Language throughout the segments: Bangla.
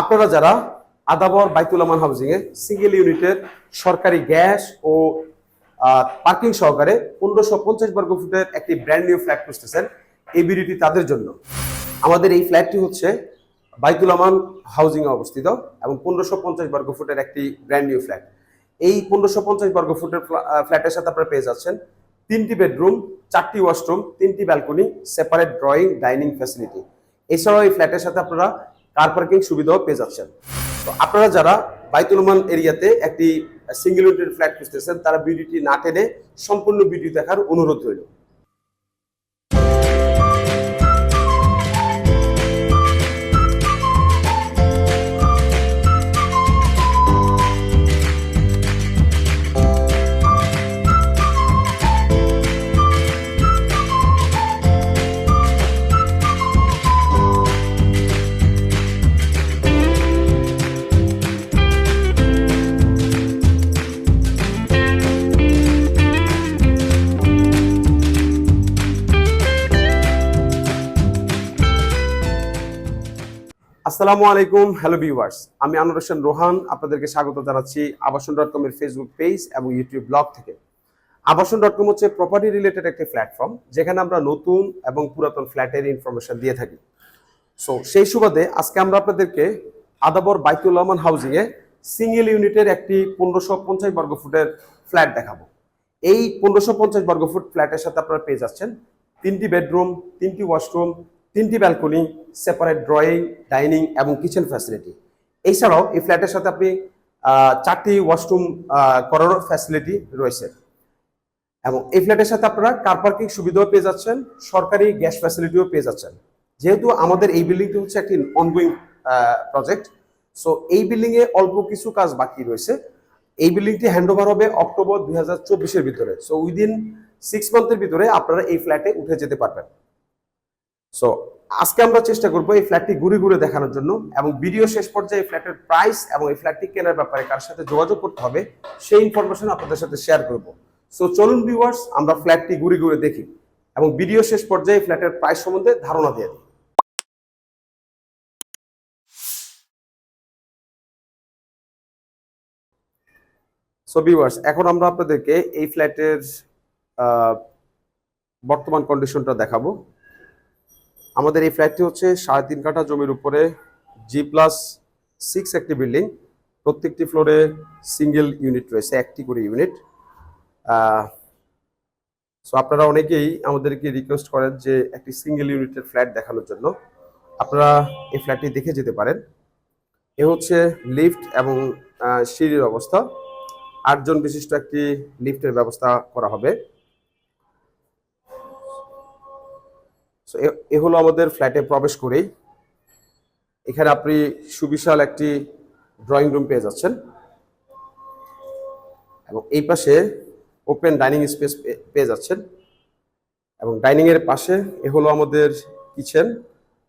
আপনারা যারা আদাবর বাইতুল আমান হাউজিং এ সিঙ্গেল ইউনিটের সরকারি গ্যাস ও পার্কিং সহকারে পনেরোশো পঞ্চাশ বর্গ ফুটের একটি ব্র্যান্ড নিউ ফ্ল্যাট খুঁজতেছেন এই তাদের জন্য। আমাদের এই ফ্ল্যাটটি হচ্ছে বাইতুলামান হাউজিং এ অবস্থিত এবং পনেরোশো পঞ্চাশ বর্গ ফুটের একটি ব্র্যান্ড নিউ ফ্ল্যাট এই পনেরোশো পঞ্চাশ বর্গ ফুটের ফ্ল্যাটের সাথে আপনারা পেয়ে যাচ্ছেন তিনটি বেডরুম চারটি ওয়াশরুম তিনটি balcony separate drawing dining facility এছাড়াও এই ফ্ল্যাটের সাথে আপনারা কার পার্কিং সুবিধাও পেয়ে যাচ্ছেন। তো আপনারা যারা বাইতুলমান এরিয়াতে একটি সিঙ্গেল ফ্ল্যাট খুঁজতেছেন, তারা ভিডিওটি না টেনে সম্পূর্ণ ভিডিও দেখার অনুরোধ রইল। আসসালামু আলাইকুম হ্যালো ভিউয়ার্স আমি আনোয়ার হোসেন রোহান, আপনাদেরকে স্বাগত জানাচ্ছি আবাসন ডট কমের ফেসবুক পেজ এবং ইউটিউব ব্লগ থেকে। আবাসন ডট কম হচ্ছে প্রপার্টি রিলেটেড একটি প্ল্যাটফর্ম যেখানে আমরা নতুন এবং পুরাতন ফ্ল্যাটের ইনফরমেশন দিয়ে থাকি। সো সেই সুবাদে আজকে আমরা আপনাদেরকে আদাবর বাইতুল রহমান হাউজিং এ সিঙ্গেল ইউনিটের একটি পনেরোশো পঞ্চাশ বর্গ ফুটের ফ্ল্যাট দেখাবো। এই পনেরোশো পঞ্চাশ বর্গ ফুট ফ্ল্যাটের সাথে আপনারা পেয়ে যাচ্ছেন তিনটি বেডরুম তিনটি ওয়াশরুম তিনটি ব্যালকনি সেপারেট ড্রয়িং ডাইনিং এবং কিচেন ফ্যাসিলিটি এছাড়াও এই ফ্ল্যাটের সাথে আপনি চারটি ওয়াশরুম করার ফ্যাসিলিটি রয়েছে। এবং এই ফ্ল্যাটের সাথে আপনারা কার পার্কিং সুবিধাও পেয়ে যাচ্ছেন, সরকারি গ্যাস ফ্যাসিলিটিও পেয়ে যাচ্ছেন। যেহেতু আমাদের এই বিল্ডিংটি হচ্ছে একটি অনগোয়িং প্রজেক্ট সো এই বিল্ডিং এ অল্প কিছু কাজ বাকি রয়েছে। এই বিল্ডিংটি হ্যান্ড ওভার হবে অক্টোবর দুই হাজার ভিতরে। সো উইদিন সিক্স মান্থের ভিতরে আপনারা এই ফ্ল্যাটে উঠে যেতে পারবেন। সো আজকে আমরা চেষ্টা করব এই ফ্ল্যাটটি ঘুরে ঘুরে দেখানোর জন্য এবং ভিডিও শেষ পর্যায়ে এই ফ্ল্যাটের প্রাইস এবং এই ফ্ল্যাটটি কেনার ব্যাপারে কার সাথে যোগাযোগ করতে হবে সেই ইনফরমেশন আপনাদের সাথে শেয়ার করব। সো চলুন ভিউয়ার্স আমরা ফ্ল্যাটটি ঘুরে ঘুরে দেখি এবং ভিডিও শেষ পর্যায়ে ফ্ল্যাটের প্রাইস সম্বন্ধে ধারণা দিয়ে দিই। সো ভিউয়ার্স এখন আমরা আপনাদেরকে এই ফ্ল্যাটের বর্তমান কন্ডিশনটা দেখাবো। আমাদের এই ফ্ল্যাটটি হচ্ছে সাড়ে তিন কাঠা জমির উপরে জি প্লাস সিক্স একটি বিল্ডিং প্রত্যেকটি ফ্লোরে সিঙ্গেল ইউনিট রয়েছে, একটি করে ইউনিট সো আপনারা অনেকেই আমাদেরকে রিকোয়েস্ট করেন যে একটি সিঙ্গেল ইউনিটের ফ্ল্যাট দেখানোর জন্য। আপনারা এই ফ্ল্যাটটি দেখে যেতে পারেন। এ হচ্ছে লিফট এবং সিঁড়ির অবস্থা। আটজন বিশিষ্ট একটি লিফটের ব্যবস্থা করা হবে। So, এ- হলো আমাদের ফ্ল্যাটে প্রবেশ করেই। এখানে আপনি সুবিশাল একটি ড্রয়িং রুম পেয়ে যাচ্ছেন। এবং এই পাশে ওপেন ডাইনিং স্পেস পেয়ে যাচ্ছেন। এবং ডাইনিং এর পাশে এ হলো আমাদের কিচেন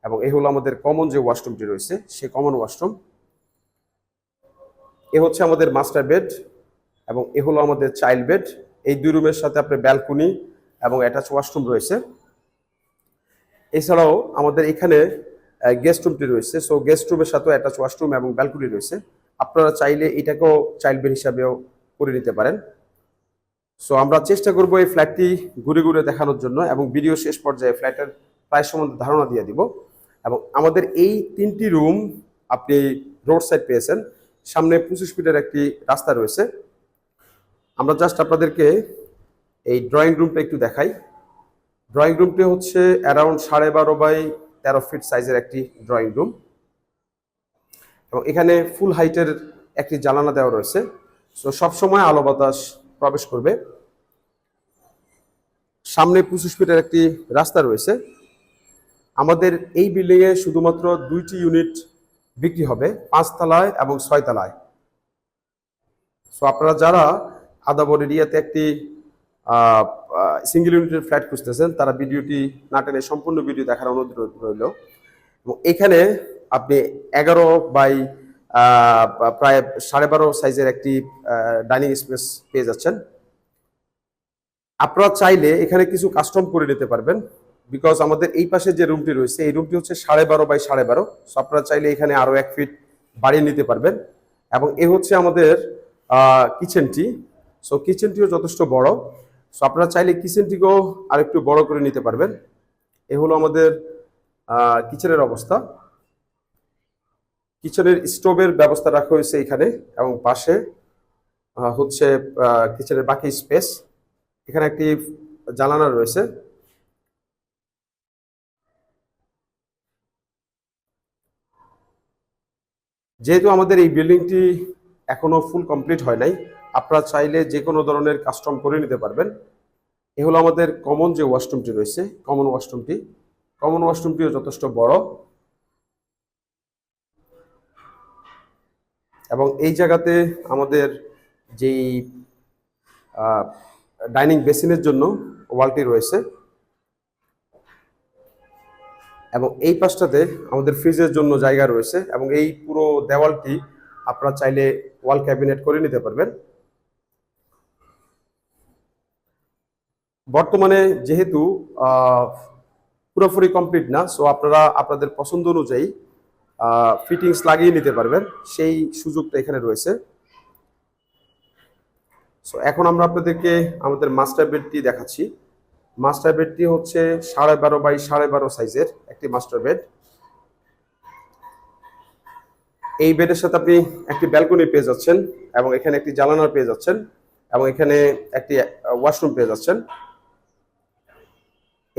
এবং এ হলো আমাদের কমন যে ওয়াশরুমটি রয়েছে সেই কমন ওয়াশরুম এ হচ্ছে আমাদের মাস্টার বেড এবং এ হলো আমাদের চাইল্ড বেড এই দুই রুমের সাথে আপনার ব্যালকনি এবং অ্যাটাচ ওয়াশরুম রয়েছে। এছাড়াও আমাদের এখানে গেস্ট রুমটি রয়েছে। সো গেস্ট রুমের সাথেও অ্যাটাচ ওয়াশরুম এবং ব্যালকনি রয়েছে। আপনারা চাইলে এটাকেও চাইল্ড বেড হিসাবেও করে নিতে পারেন। সো আমরা চেষ্টা করব এই ফ্ল্যাটটি ঘুরে ঘুরে দেখানোর জন্য এবং ভিডিও শেষ পর্যায়ে ফ্ল্যাটের প্রায় সম্বন্ধে ধারণা দিয়ে দিব। এবং আমাদের এই তিনটি রুম আপনি রোড সাইড পেয়েছেন। সামনে পঁচিশ ফিটের একটি রাস্তা রয়েছে। আমরা জাস্ট আপনাদেরকে এই ড্রয়িং রুমটা একটু দেখাই। ড্রয়িং রুমটি হচ্ছে অ্যারাউন্ড সাড়ে বারো বাই তেরো ফিট সাইজের একটি ড্রয়িং রুম এবং এখানে ফুল হাইটের একটি জানালা দেওয়া রয়েছে। সো সবসময় আলো বাতাস প্রবেশ করবে। সামনে পঁচিশ ফিটের একটি রাস্তা রয়েছে। আমাদের এই বিল্ডিং এ শুধুমাত্র দুইটি ইউনিট বিক্রি হবে, পাঁচতলায় এবং ছয়তলায়। সো আপনারা যারা আদাবর এরিয়াতে একটি সিঙ্গেল ইউনিটের ফ্ল্যাট খুঁজতেছেন, তারা ভিডিওটি না টেনে সম্পূর্ণ ভিডিও দেখার অনুরোধ রইল। এবং এখানে আপনি এগারো বাই প্রায় সাড়ে বারো সাইজের একটি ডাইনিং স্পেস পেয়ে যাচ্ছেন। আপনারা চাইলে এখানে কিছু কাস্টম করে নিতে পারবেন বিকজ আমাদের এই পাশে যে রুমটি রয়েছে, এই রুমটি হচ্ছে সাড়ে বারো বাই সাড়ে বারো। সো আপনারা চাইলে এখানে আরও এক ফিট বাড়িয়ে নিতে পারবেন। এবং এ হচ্ছে আমাদের কিচেনটি সো কিচেনটিও যথেষ্ট বড়। সো আপনারা চাইলে কিচেনটিকেও আরেকটু বড় করে নিতে পারবেন। এ হলো আমাদের কিচেনের অবস্থা। কিচেনের স্টোভের ব্যবস্থা রাখা হয়েছে এখানে এবং পাশে হচ্ছে কিচেনের বাকি স্পেস এখানে একটি জানালা রয়েছে। যেহেতু আমাদের এই বিল্ডিংটি এখনও ফুল কমপ্লিট হয় নাই আপনারা চাইলে যে কোনো ধরনের কাস্টম করে নিতে পারবেন। এ হলো আমাদের কমন যে ওয়াশরুমটি রয়েছে কমন ওয়াশরুমটি কমন ওয়াশরুমটিও যথেষ্ট বড়। এবং এই জায়গাতে আমাদের যেই ডাইনিং বেসিনের জন্য ওয়ালটি রয়েছে। এবং এই পাশটাতে আমাদের ফ্রিজের জন্য জায়গা রয়েছে এবং এই পুরো দেওয়ালটি আপনারা চাইলে ওয়াল ক্যাবিনেট করে নিতে পারবেন। বর্তমানে যেহেতু পুরোপুরি কমপ্লিট না সো আপনারা, আপনাদের পছন্দ অনুযায়ী ফিটিংস লাগিয়ে নিতে পারবেন। সেই সুযোগটা এখানে রয়েছে। সো এখন আমরা আপনাদেরকে আমাদের মাস্টার বেডটি দেখাচ্ছি। মাস্টার বেডটি হচ্ছে সাড়ে বারো বাই সাড়ে বারো সাইজের একটি মাস্টার বেড এই বেডের সাথে আপনি একটি ব্যালকনি পেয়ে যাচ্ছেন এবং এখানে একটি জানালা পেয়ে যাচ্ছেন এবং এখানে একটি ওয়াশরুম পেয়ে যাচ্ছেন।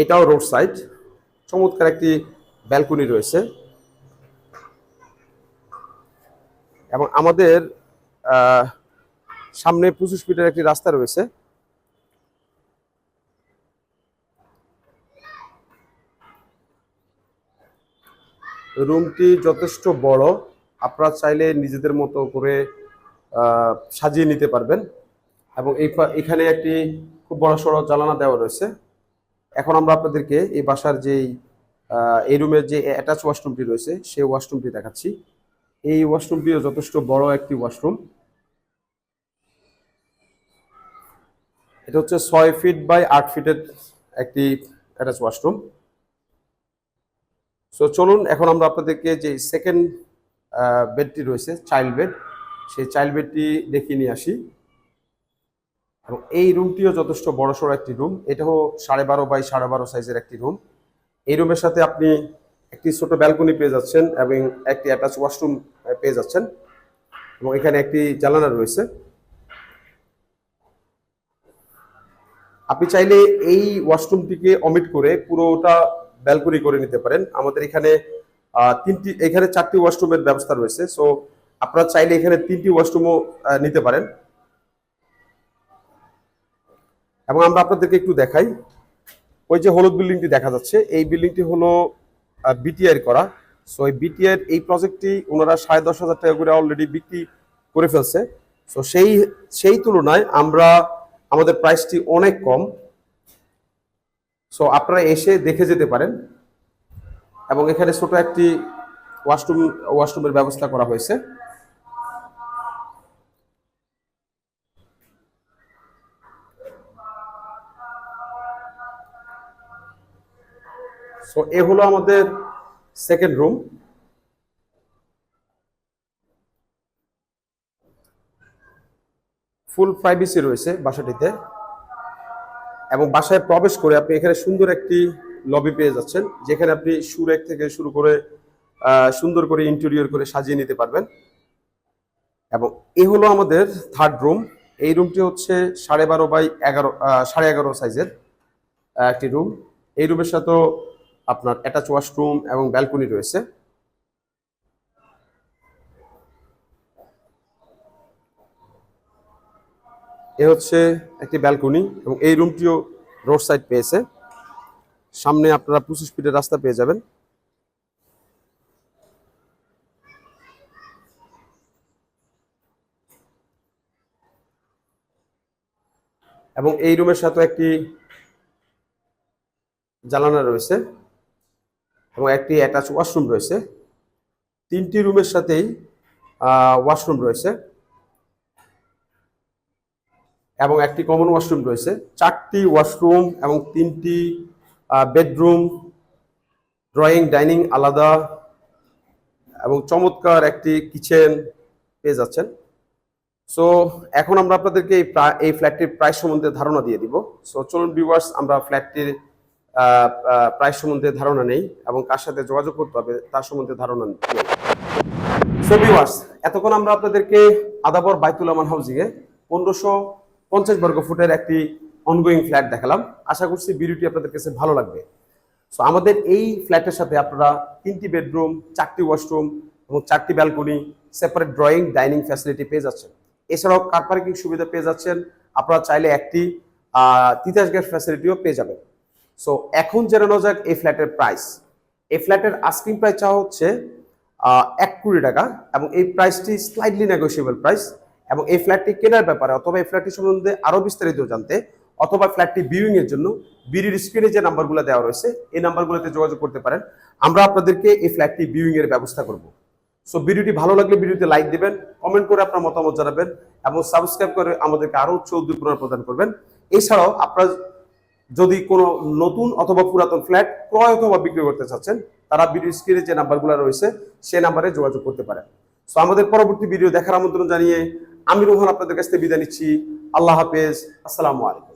এটাও রোড সাইড চমৎকার একটি ব্যালকনি রয়েছে। এবং আমাদের সামনে পঁচিশ ফিটের একটি রাস্তা রয়েছে। রুমটি যথেষ্ট বড়। আপনারা চাইলে নিজেদের মতো করে সাজিয়ে নিতে পারবেন। এবং এখানে একটি খুব বড় সড়ো জ্বালানা দেওয়া রয়েছে। এখন আমরা আপনাদেরকে এই বাসার যেই এই রুমের যে অ্যাটাচ ওয়াশরুমটি রয়েছে, সেই ওয়াশরুমটি দেখাচ্ছি। এই ওয়াশরুমটিও যথেষ্ট বড় একটি ওয়াশরুম এটা হচ্ছে ছয় ফিট বাই আট ফিটের একটি অ্যাটাচ ওয়াশরুম সো চলুন এখন আমরা আপনাদেরকে যে সেকেন্ড বেডটি রয়েছে চাইল্ড বেড সেই চাইল্ড বেডটি দেখিয়ে নিয়ে আসি। এবং এই রুমটিও যথেষ্ট বড়সড় একটি রুম। এটাও সাড়ে বারো বাই সাড়ে বারো সাইজের একটি রুম। এই রুমের সাথে আপনি একটি ছোট ব্যালকনি পেয়ে যাচ্ছেন এবং একটি অ্যাটাচ ওয়াশরুম পেয়ে যাচ্ছেন। এবং এখানে একটি জানালা রয়েছে। আপনি চাইলে এই ওয়াশরুমটিকে অমিট করে পুরোটা ব্যালকনি করে নিতে পারেন। আমাদের এখানে তিনটি, এখানে চারটি ওয়াশরুমের ব্যবস্থা রয়েছে। সো আপনারা চাইলে এখানে তিনটি ওয়াশরুমও নিতে পারেন। এবং আমরা আপনাদেরকে একটু দেখাই। ওই যে হলুদ বিল্ডিংটি দেখা যাচ্ছে। এই বিল্ডিংটি হলো বিটিআর করা। সো এই বিটিআর এই প্রজেক্টটি ওনারা সাড়ে দশ হাজার টাকা করে অলরেডি বিক্রি করে ফেলছে। সো সেই সেই তুলনায় আমরা, আমাদের প্রাইসটি অনেক কম। সো আপনারা এসে দেখে যেতে পারেন। এবং এখানে ছোট একটি ওয়াশরুম, ওয়াশরুমের ব্যবস্থা করা হয়েছে। সো এ হলো আমাদের সেকেন্ড রুম ফুল প্রাইভেসি রয়েছে বাসাটিতে। এবং বাসায় প্রবেশ করে আপনি এখানে সুন্দর একটি লবি পেয়ে যাচ্ছেন, যেখানে আপনি সুরেক থেকে শুরু করে সুন্দর করে ইন্টেরিয়র করে সাজিয়ে নিতে পারবেন। এবং এ হলো আমাদের থার্ড রুম এই রুমটি হচ্ছে সাড়ে বারো বাই এগারো সাড়ে এগারো সাইজের একটি রুম এই রুমের সাথেও আপনার অ্যাটাচ ওয়াশরুম এবং ব্যালকনি রয়েছে। এ হচ্ছে একটি ব্যালকনি এবং এই রুমটিও রোড সাইড পেয়েছে। সামনে আপনারা পঁচিশ ফিটের রাস্তা পেয়ে যাবেন। এবং এই রুমের সাথে একটি জানালা রয়েছে। এবং একটি অ্যাটাচ ওয়াশরুম রয়েছে। তিনটি রুমের সাথেই ওয়াশরুম রয়েছে। এবং একটি কমন ওয়াশরুম রয়েছে। চারটি ওয়াশরুম এবং তিনটি বেডরুম, ড্রয়িং, ডাইনিং আলাদা এবং চমৎকার একটি কিচেন পেয়ে যাচ্ছেন। সো, এখন আমরা আপনাদেরকে এই এই ফ্ল্যাটটির প্রাইস সম্বন্ধে ধারণা দিয়ে দিব। সো, চলুন ভিউয়ার্স আমরা ফ্ল্যাটটির প্রাইস সম্বন্ধে ধারণা নেই এবং কার সাথে যোগাযোগ করতে হবে তার সম্বন্ধে ধারণা নেই। সো ভিউয়ার্স এতক্ষণ আমরা আপনাদেরকে আদাবর বাইতুল আমান হাউজিং এ পনেরোশো পঞ্চাশ বর্গ ফুটের একটি অনগোয়িং ফ্ল্যাট দেখালাম। আশা করছি ভিডিওটি আপনাদের কাছে ভালো লাগবে। সো আমাদের এই ফ্ল্যাটের সাথে আপনারা তিনটি বেডরুম চারটি ওয়াশরুম এবং চারটি balcony separate drawing dining facility পেয়ে যাচ্ছেন। এছাড়াও কার পার্কিং সুবিধা পেয়ে যাচ্ছেন। আপনারা চাইলে একটি তিতাস গ্যাস ফ্যাসিলিটিও পেয়ে যাবেন। সো এখন জেনে নেওয়া যাক এই ফ্ল্যাটের প্রাইস এই ফ্ল্যাটের আস্কিং প্রাইস চাওয়া হচ্ছে এক কোটি টাকা এবং এই প্রাইসটি স্লাইডলি নেগোসিয়েবল প্রাইস এবং এই ফ্ল্যাটটি কেনার ব্যাপারে অথবা এই ফ্ল্যাটটি সম্বন্ধে আরও বিস্তারিত জানতে অথবা ফ্ল্যাটটি ভিউইং এর জন্য বিডির স্ক্রিনে যে নাম্বারগুলো দেওয়া রয়েছে, এই নাম্বারগুলোতে যোগাযোগ করতে পারেন। আমরা আপনাদেরকে এই ফ্ল্যাটটি ভিউইং এর ব্যবস্থা করব। সো ভিডিওটি ভালো লাগলে ভিডিওতে লাইক দিবেন কমেন্ট করে আপনার মতামত জানাবেন এবং সাবস্ক্রাইব করে আমাদেরকে আরও উৎস উদ্দীপনা প্রদান করবেন। এছাড়াও আপনারা যদি কোনো নতুন অথবা পুরাতন ফ্ল্যাট ক্রয় অথবা বিক্রি করতে চাচ্ছেন, তারা ভিডিও স্ক্রিনে যে নাম্বারগুলো রয়েছে সেই নাম্বারে যোগাযোগ করতে পারেন। সো আমাদের পরবর্তী ভিডিও দেখার আমন্ত্রণ জানিয়ে আমি রোহন আপনাদের কাছ থেকে বিদায় নিচ্ছি। আল্লাহ হাফেজ। আসসালামু আলাইকুম।